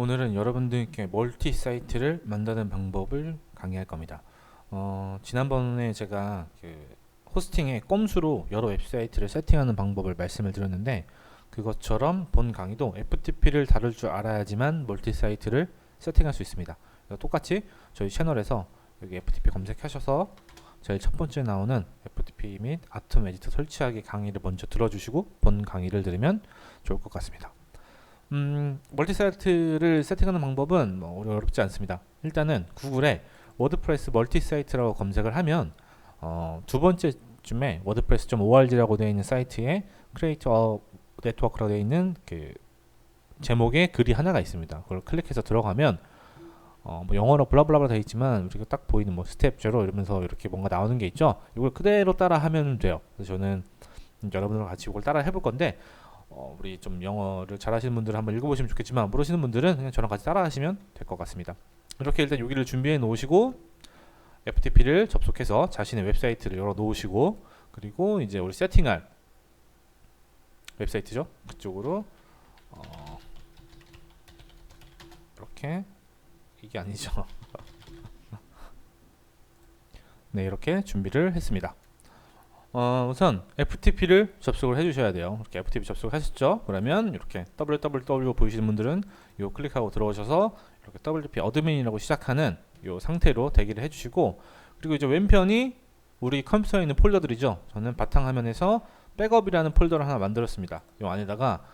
오늘은 여러분들께 멀티 사이트를 만드는 방법을 강의할 겁니다. 어, 지난번에 제가 그 호스팅의 꼼수로 여러 웹사이트를 세팅하는 방법을 말씀을 드렸는데 그것처럼 본 강의도 FTP를 다룰 줄 알아야지만 멀티 사이트를 세팅할 수 있습니다. 똑같이 저희 채널에서 여기 FTP 검색하셔서 제일 첫 번째 나오는 FTP 및 아톰 에디터 설치하기 강의를 먼저 들어주시고 본 강의를 들으면 좋을 것 같습니다. 음, 멀티 사이트를 세팅하는 방법은 뭐 어렵지 않습니다. 일단은 구글에 워드프레스 멀티 사이트라고 검색을 하면 어, 두 번째쯤에 wordpress.org라고 되어 있는 사이트에 a network라고 되어 있는 그 제목의 글이 하나가 있습니다. 그걸 클릭해서 들어가면 어, 뭐 영어로 블라블라블라 되어 있지만 우리가 딱 보이는 뭐 스텝 제로 이러면서 이렇게 뭔가 나오는 게 있죠. 이걸 그대로 따라 하면 돼요. 그래서 저는 여러분들과 같이 이걸 따라 해볼 건데 어, 우리 좀 영어를 잘하시는 분들은 한번 읽어보시면 좋겠지만 모르시는 분들은 그냥 저랑 같이 따라하시면 될 것 같습니다. 이렇게 일단 여기를 준비해 놓으시고 FTP를 접속해서 자신의 웹사이트를 열어 놓으시고 그리고 이제 우리 세팅할 웹사이트죠. 그쪽으로 어, 이렇게 이게 아니죠. 네 이렇게 준비를 했습니다. 어, 우선 FTP를 접속을 해주셔야 돼요. 이렇게 FTP 접속하셨죠? 그러면 이렇게 www 보이시는 분들은 요 클릭하고 들어오셔서 이렇게 WP 어드민이라고 시작하는 요 상태로 대기를 해주시고 그리고 이제 왼편이 우리 컴퓨터에 있는 폴더들이죠. 저는 바탕화면에서 백업이라는 폴더를 하나 만들었습니다. 요 안에다가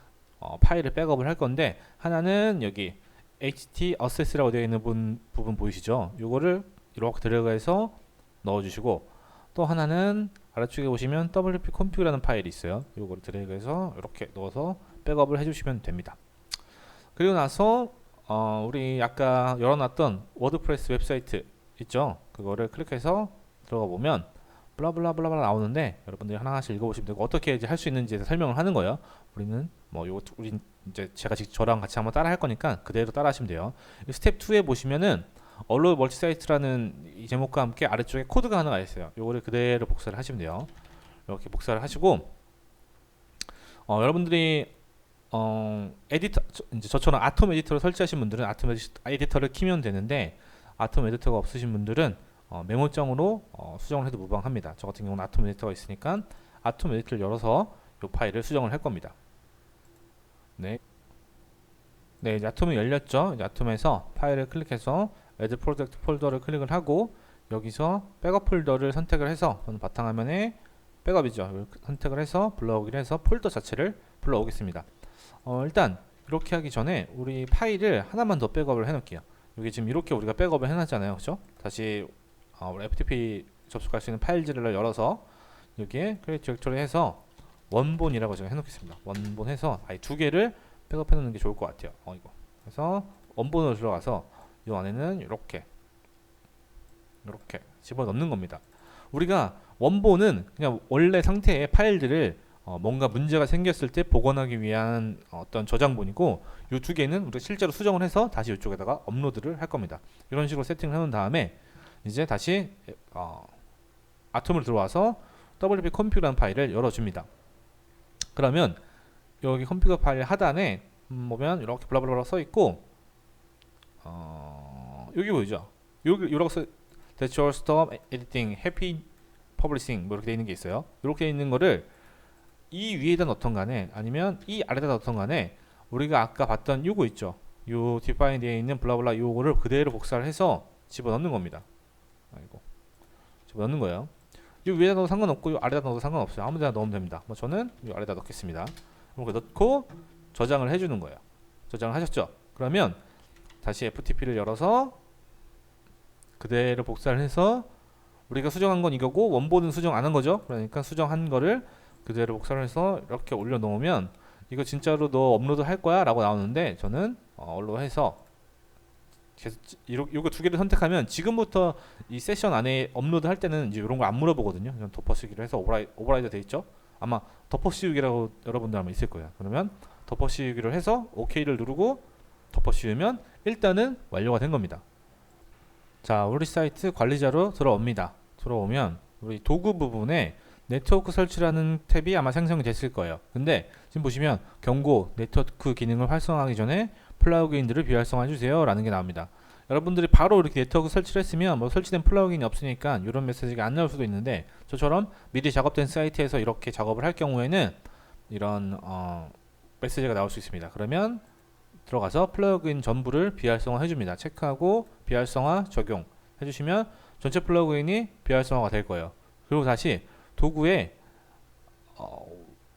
어, 파일을 백업을 할 건데 하나는 여기 HT access라고 되어 있는 분, 부분 보이시죠? 요거를 이렇게 들어가서 넣어주시고 또 하나는 아래쪽에 보시면 wp config라는 파일이 있어요. 이거를 드래그해서 이렇게 넣어서 백업을 해주시면 됩니다. 그리고 나서 어, 우리 아까 열어놨던 워드프레스 웹사이트 있죠? 그거를 클릭해서 들어가 보면 블라블라블라블라 나오는데 여러분들이 하나하나씩 읽어보시면 되고 어떻게 이제 할 수 있는지 설명을 하는 거예요. 우리는 뭐 요거 우리 이제 제가 저랑 같이 한번 따라 할 거니까 그대로 따라 하시면 돼요. 스텝 2에 보시면은 얼로 멀티 사이트라는 이 제목과 함께 아래쪽에 코드가 하나가 있어요. 요거를 그대로 복사를 하시면 돼요. 이렇게 복사를 하시고 어, 여러분들이 어, 에디터 저, 이제 저처럼 아톰 에디터를 설치하신 분들은 아톰 에디터를 키면 되는데 아톰 에디터가 없으신 분들은 어, 메모장으로 어, 수정을 해도 무방합니다. 저 같은 경우는 아톰 에디터가 있으니까 아톰 에디터를 열어서 이 파일을 수정을 할 겁니다. 네. 네, 이제 아톰이 열렸죠. 이제 아톰에서 파일을 클릭해서 Add Project 폴더를 클릭을 하고 여기서 백업 폴더를 선택을 해서 저는 바탕화면에 백업이죠. 선택을 해서 불러오기를 해서 폴더 자체를 불러오겠습니다. 어, 일단 이렇게 하기 전에 우리 파일을 하나만 더 백업을 해놓을게요. 여기 지금 이렇게 우리가 백업을 해놨잖아요. 그죠? 다시 어, FTP 접속할 수 있는 파일즈를 열어서 여기에 크리에이트 디렉토리 해서 원본이라고 제가 해놓겠습니다. 원본 해서 아예 두 개를 백업해 놓는 게 좋을 것 같아요. 어, 이거. 그래서 원본으로 들어가서 이 안에는 이렇게 이렇게 집어 넣는 겁니다. 우리가 원본은 그냥 원래 상태의 파일들을 어, 뭔가 문제가 생겼을 때 복원하기 위한 어떤 저장본이고 이 두 개는 우리가 실제로 수정을 해서 다시 이쪽에다가 업로드를 할 겁니다. 이런 식으로 세팅을 해놓은 다음에 이제 다시 어, 아톰으로 들어와서 wp 컴퓨라는 파일을 열어줍니다. 그러면 여기 컴퓨터 파일 하단에 음, 보면 이렇게 블라블라 써 있고 어, 여기 보이죠? 여기 이렇게 써 That's your stop editing, happy publishing 뭐 이렇게 돼 있는 게 있어요. 이렇게 돼 있는 거를 이 위에다 넣던 간에 아니면 이 아래다 넣던 간에 우리가 아까 봤던 요거 있죠. 요 define 되어 있는 블라블라 요거를 그대로 복사를 해서 집어넣는 겁니다. 아이고 집어넣는 거예요. 이 위에다 넣어도 상관없고 이 아래다 넣어도 상관없어요. 아무 데나 넣으면 됩니다. 뭐 저는 이 아래다 넣겠습니다. 이렇게 넣고 저장을 해주는 거예요. 저장을 하셨죠? 그러면 다시 FTP를 열어서 그대로 복사를 해서 우리가 수정한 건 이거고 원본은 수정 안 한 거죠. 그러니까 수정한 거를 그대로 복사를 해서 이렇게 올려 놓으면 이거 진짜로 너 업로드 할 거야? 라고 나오는데 저는 어, 얼로 해서 계속 이거 두 개를 선택하면 지금부터 이 세션 안에 업로드 할 때는 이제 이런 거 안 물어보거든요. 전 덮어쓰기로 해서 오버라이, 오버라이드 돼 있죠. 아마 덮어씌우기라고 여러분들 아마 있을 거예요. 그러면 덮어씌우기로 해서 OK를 누르고 덮어 씌우면 일단은 완료가 된 겁니다. 자, 우리 사이트 관리자로 들어옵니다. 들어오면 우리 도구 부분에 네트워크 설치라는 탭이 아마 생성이 됐을 거예요. 근데 지금 보시면 경고 네트워크 기능을 활성화하기 전에 플러그인들을 비활성화해 주세요 라는 게 나옵니다. 여러분들이 바로 이렇게 네트워크 설치를 했으면 뭐 설치된 플러그인이 없으니까 이런 메시지가 안 나올 수도 있는데 저처럼 미리 작업된 사이트에서 이렇게 작업을 할 경우에는 이런 어, 메시지가 나올 수 있습니다. 그러면 들어가서 플러그인 전부를 비활성화 해줍니다. 체크하고 비활성화 적용 해주시면 전체 플러그인이 비활성화가 될 거예요. 그리고 다시 도구에 어,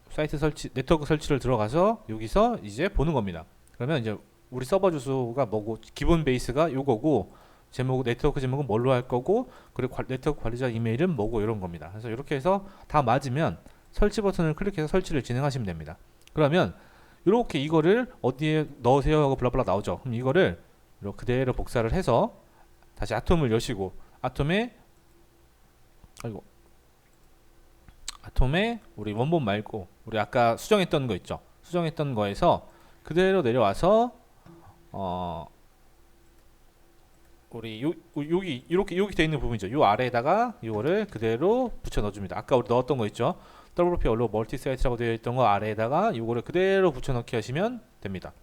사이트 설치, 네트워크 설치를 들어가서 여기서 이제 보는 겁니다. 그러면 이제 우리 서버 주소가 뭐고 기본 베이스가 요거고 제목 네트워크 제목은 뭘로 할 거고 그리고 관- 네트워크 관리자 이메일은 뭐고 이런 겁니다. 그래서 이렇게 해서 다 맞으면 설치 버튼을 클릭해서 설치를 진행하시면 됩니다. 그러면 이렇게 이거를 어디에 넣으세요 하고 블라블라 나오죠. 그럼 이거를 이렇게 그대로 복사를 해서 다시 아톰을 여시고 아톰에 아이고 아톰에 우리 원본 말고 우리 아까 수정했던 거 있죠. 수정했던 거에서 그대로 내려와서 어 우리 요, 요- 여기 이렇게 이렇게 돼 있는 부분이죠. 요 아래에다가 이거를 그대로 붙여 넣어줍니다. 아까 우리 넣었던 거 있죠. WP 얼로 멀티 사이트라고 되어 있던 거 아래에다가 이거를 그대로 붙여 넣기 하시면 됩니다.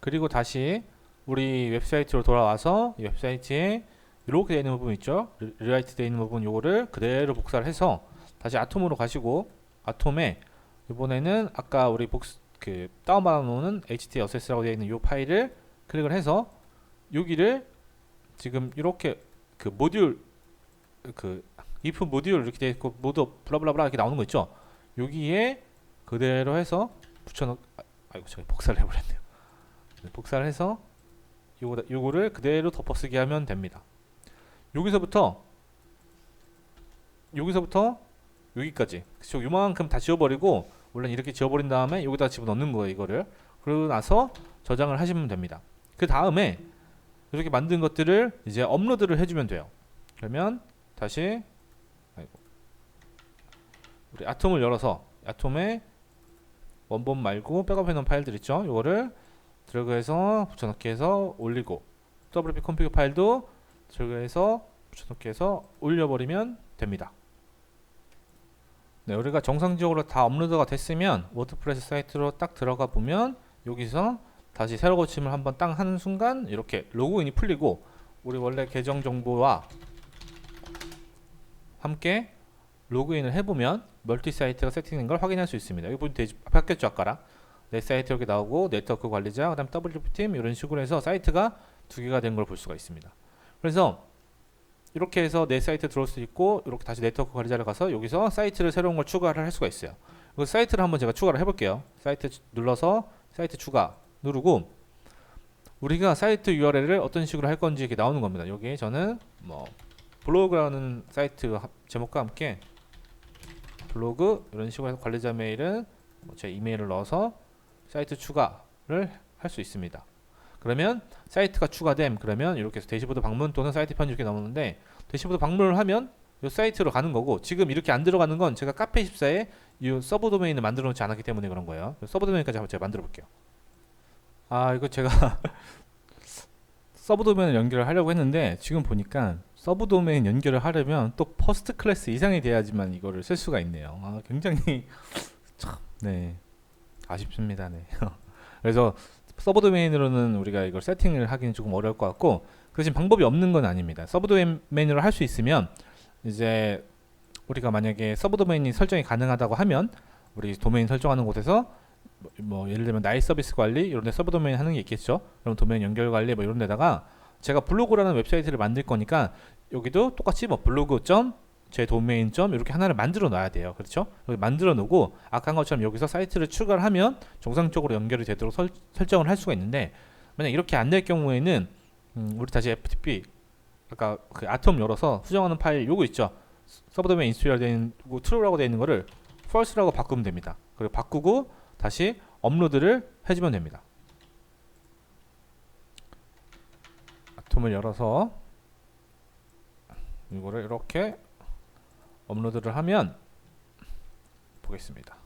그리고 다시 우리 웹사이트로 돌아와서 이 웹사이트에 이렇게 되어 있는 부분 있죠. 리- 리라이트 되어 있는 부분 요거를 그대로 복사를 해서 다시 아톰으로 가시고 아톰에 이번에는 아까 우리 복스 그 다운 받아 놓은 htss라고 되어 있는 이 파일을 클릭을 해서 여기를 지금 이렇게 그 모듈 그 if 모듈 이렇게 되어 있고 모두 블라블라블라 이렇게 나오는 거 있죠. 여기에 그대로 해서 붙여넣 아, 아이고 제가 복사를 해버렸네요. 네, 복사를 해서 요거 요거를 그대로 덮어쓰기 하면 됩니다. 여기서부터 여기서부터 여기까지 그쵸 요만큼 다 지워버리고 원래 이렇게 지워버린 다음에 여기다 집어넣는 거예요 이거를 그러고 나서 저장을 하시면 됩니다 그 다음에 이렇게 만든 것들을 이제 업로드를 해주면 돼요 그러면 다시 우리 아톰을 열어서 아톰에 원본 말고 백업해 놓은 파일들 있죠? 이거를 드래그해서 붙여넣기 해서 올리고 WP 컴피그 파일도 드래그해서 붙여넣기 해서 올려버리면 됩니다. 네, 우리가 정상적으로 다 업로드가 됐으면 워드프레스 사이트로 딱 들어가 보면 여기서 다시 새로 고침을 한번 딱 하는 순간 이렇게 로그인이 풀리고 우리 원래 계정 정보와 함께 로그인을 해보면 멀티 사이트가 세팅된 걸 확인할 수 있습니다. 여기 보면 바뀌었죠 아까랑 내 사이트 이렇게 나오고 네트워크 관리자 그다음 WP 팀 이런 식으로 해서 사이트가 두 개가 된 걸 볼 수가 있습니다. 그래서 이렇게 해서 내 사이트 들어올 수 있고 이렇게 다시 네트워크 관리자를 가서 여기서 사이트를 새로운 걸 추가를 할 수가 있어요. 그 사이트를 한번 제가 추가를 해볼게요. 사이트 추- 눌러서 사이트 추가 누르고 우리가 사이트 URL을 어떤 식으로 할 건지 이렇게 나오는 겁니다. 여기 저는 뭐 블로그라는 사이트 하- 제목과 함께 블로그 이런 식으로 해서 관리자 메일은 뭐제 이메일을 넣어서 사이트 추가를 할 수 있습니다. 그러면 사이트가 추가됨 그러면 이렇게 해서 대시보드 방문 또는 사이트 편집 이렇게 나오는데 대시보드 방문을 하면 이 사이트로 가는 거고 지금 이렇게 안 들어가는 건 제가 카페24에 이 서브 도메인을 만들어 놓지 않았기 때문에 그런 거예요. 서브 도메인까지 한번 제가 만들어 볼게요. 아 이거 제가 서브 도메인을 연결을 하려고 했는데 지금 보니까 서브 도메인 연결을 하려면 또 퍼스트 클래스 이상이 돼야지만 이거를 쓸 수가 있네요. 아 굉장히 참 네 아쉽습니다. 네. 그래서 서브 도메인으로는 우리가 이걸 세팅을 하기는 조금 어려울 것 같고 그 대신 방법이 없는 건 아닙니다. 서브 도메인으로 할 수 있으면 이제 우리가 만약에 서브 도메인이 설정이 가능하다고 하면 우리 도메인 설정하는 곳에서 뭐, 뭐 예를 들면 나이 서비스 관리 이런 데 서브 도메인 하는 게 있겠죠. 그럼 도메인 연결 관리 뭐 이런 데다가 제가 블로그라는 웹사이트를 만들 거니까 여기도 똑같이 뭐 블로그 점 제 도메인 점 이렇게 하나를 만들어 놔야 돼요. 그렇죠? 여기 만들어 놓고 아까 한 것처럼 여기서 사이트를 추가를 하면 정상적으로 연결이 되도록 설, 설정을 할 수가 있는데 만약 이렇게 안 될 경우에는 음, 우리 다시 FTP 아까 그 아톰 열어서 수정하는 파일 요거 있죠. 서브 도메인 인스톨 되어 있는 거 true라고 되어 있는 거를 false라고 바꾸면 됩니다. 그리고 바꾸고 다시 업로드를 해주면 됩니다. 아톰을 열어서 이거를 이렇게 업로드를 하면 보겠습니다.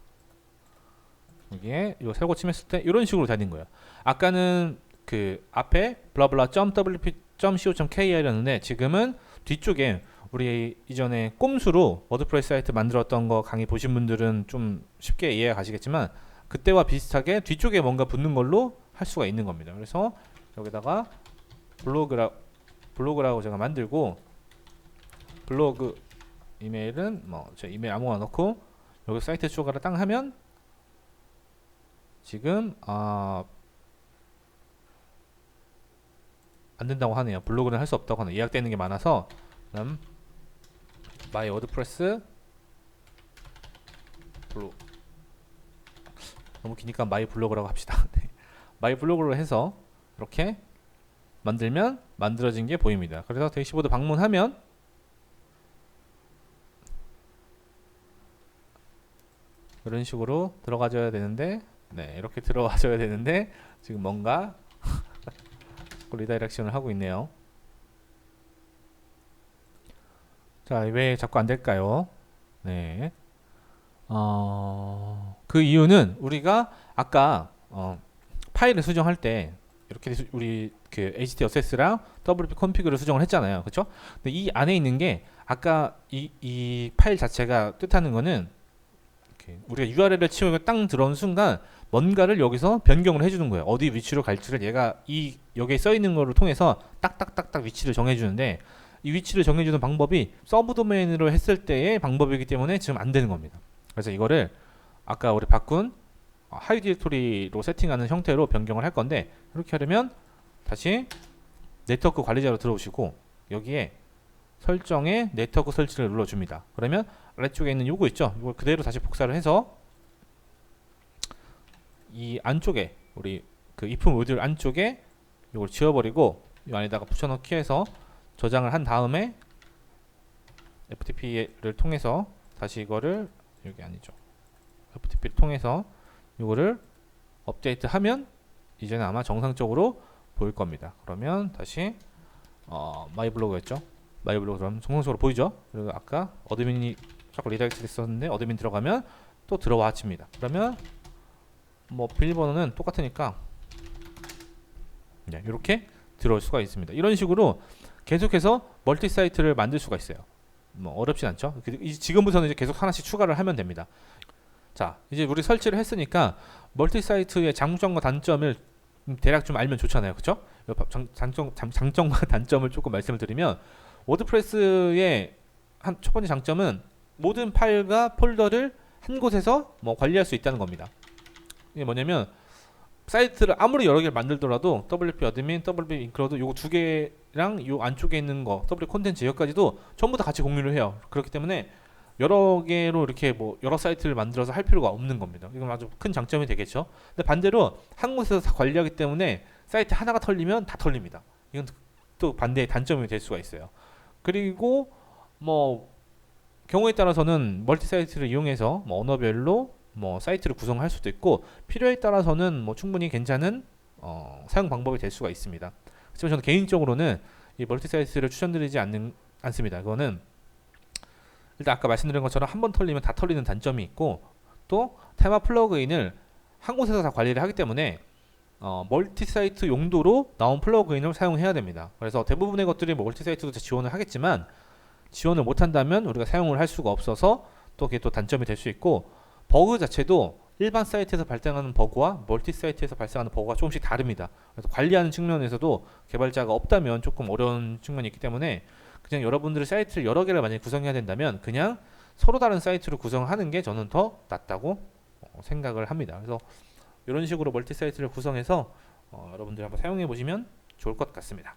여기에 이거 새로 고침 했을 때 이런 식으로 되는 거예요. 아까는 그 앞에 blabla.wp.co.kr이었는데 지금은 뒤쪽에 우리 이전에 꼼수로 워드프레스 사이트 만들었던 거 강의 보신 분들은 좀 쉽게 이해가 가시겠지만 그때와 비슷하게 뒤쪽에 뭔가 붙는 걸로 할할 수가 있는 겁니다. 그래서 여기다가 블로그라 블로그라고 제가 만들고 블로그 이메일은 뭐제 이메일 아무거나 넣고 여기 사이트 추가를 땅 하면 지금 아 안 된다고 하네요. 블로그는 할 수 없다고 하네요. 예약되는 게 많아서 그럼 마이 워드프레스 블로 너무 기니까 마이 블로그라고 합시다. 네. 마이 블로그로 해서 이렇게 만들면 만들어진 게 보입니다. 그래서 대시보드 방문하면 이런 식으로 들어가줘야 되는데 네 이렇게 들어가줘야 되는데 지금 뭔가 리다이렉션을 하고 있네요. 자, 왜 자꾸 안 될까요? 네. 어, 그 이유는 우리가 아까 어, 파일을 수정할 때 이렇게 수- 우리 그 htss랑 wp config를 수정을 했잖아요. 그렇죠? 근데 이 안에 있는 게 아까 이, 이 파일 자체가 뜻하는 거는 이렇게 우리가 URL을 치고 땅 들어온 순간 뭔가를 여기서 변경을 해주는 거예요. 어디 위치로 갈지를 얘가 이 여기에 써 있는 거를 통해서 딱딱딱딱 위치를 정해주는데 이 위치를 정해주는 방법이 서브 도메인으로 했을 때의 방법이기 때문에 지금 안 되는 겁니다. 그래서 이거를 아까 우리 바꾼 하이 디렉토리로 세팅하는 형태로 변경을 할 건데 이렇게 하려면 다시 네트워크 관리자로 들어오시고 여기에 설정에 네트워크 설치를 눌러줍니다. 그러면 아래쪽에 있는 요거 있죠? 이걸 그대로 다시 복사를 해서 이 안쪽에 우리 그 if 모듈 안쪽에 이걸 지워버리고 이 안에다가 붙여넣기 해서 저장을 한 다음에 FTP를 통해서 다시 이거를 여기 아니죠 FTP를 통해서 이거를 업데이트하면 이제는 아마 정상적으로 보일 겁니다. 그러면 다시 어, 마이 블로그였죠. 마이 블로그 그럼 정상적으로 보이죠. 그리고 아까 어드민이 자꾸 리다이렉트 됐었는데 어드민 들어가면 또 들어와 집니다. 그러면 뭐 비밀번호는 똑같으니까 네, 이렇게 들어올 수가 있습니다. 이런 식으로 계속해서 멀티 사이트를 만들 수가 있어요. 뭐 어렵진 않죠. 지금부터는 이제 계속 하나씩 추가를 하면 됩니다. 자, 이제 우리 설치를 했으니까 멀티 사이트의 장점과 단점을 음, 대략 좀 알면 좋잖아요. 장, 장점 장- 장점과 단점을 조금 말씀을 드리면 워드프레스의 한 첫 번째 장점은 모든 파일과 폴더를 한 곳에서 뭐 관리할 수 있다는 겁니다. 이게 뭐냐면 사이트를 아무리 여러 개를 만들더라도 WP 어드민, WP 인클로드 요거 두 개랑 요 안쪽에 있는 거 WP 콘텐츠 여기까지도 전부 다 같이 공유를 해요. 그렇기 때문에 여러 개로 이렇게 뭐 여러 사이트를 만들어서 할 필요가 없는 겁니다. 이건 아주 큰 장점이 되겠죠. 근데 반대로 한 곳에서 다 관리하기 때문에 사이트 하나가 털리면 다 털립니다. 이건 또 반대의 단점이 될 수가 있어요. 그리고 뭐 경우에 따라서는 멀티 사이트를 이용해서 뭐 언어별로 뭐 사이트를 구성할 수도 있고 필요에 따라서는 뭐 충분히 괜찮은 어, 사용 방법이 될 수가 있습니다. 하지만 저는 개인적으로는 이 멀티 사이트를 추천드리지 않는 않습니다. 그거는 일단 아까 말씀드린 것처럼 한 번 털리면 다 털리는 단점이 있고 또 테마 플러그인을 한 곳에서 다 관리를 하기 때문에 어, 멀티 사이트 용도로 나온 플러그인을 사용해야 됩니다. 그래서 대부분의 것들이 뭐 멀티 사이트도 지원을 하겠지만 지원을 못한다면 우리가 사용을 할 수가 없어서 또 그게 또 단점이 될 수 있고 버그 자체도 일반 사이트에서 발생하는 버그와 멀티 사이트에서 발생하는 버그가 조금씩 다릅니다. 그래서 관리하는 측면에서도 개발자가 없다면 조금 어려운 측면이 있기 때문에 그냥 여러분들의 사이트를 여러 개를 만약에 구성해야 된다면 그냥 서로 다른 사이트로 구성하는 게 저는 더 낫다고 어, 생각을 합니다. 그래서 이런 식으로 멀티 사이트를 구성해서 어, 여러분들이 한번 사용해 보시면 좋을 것 같습니다.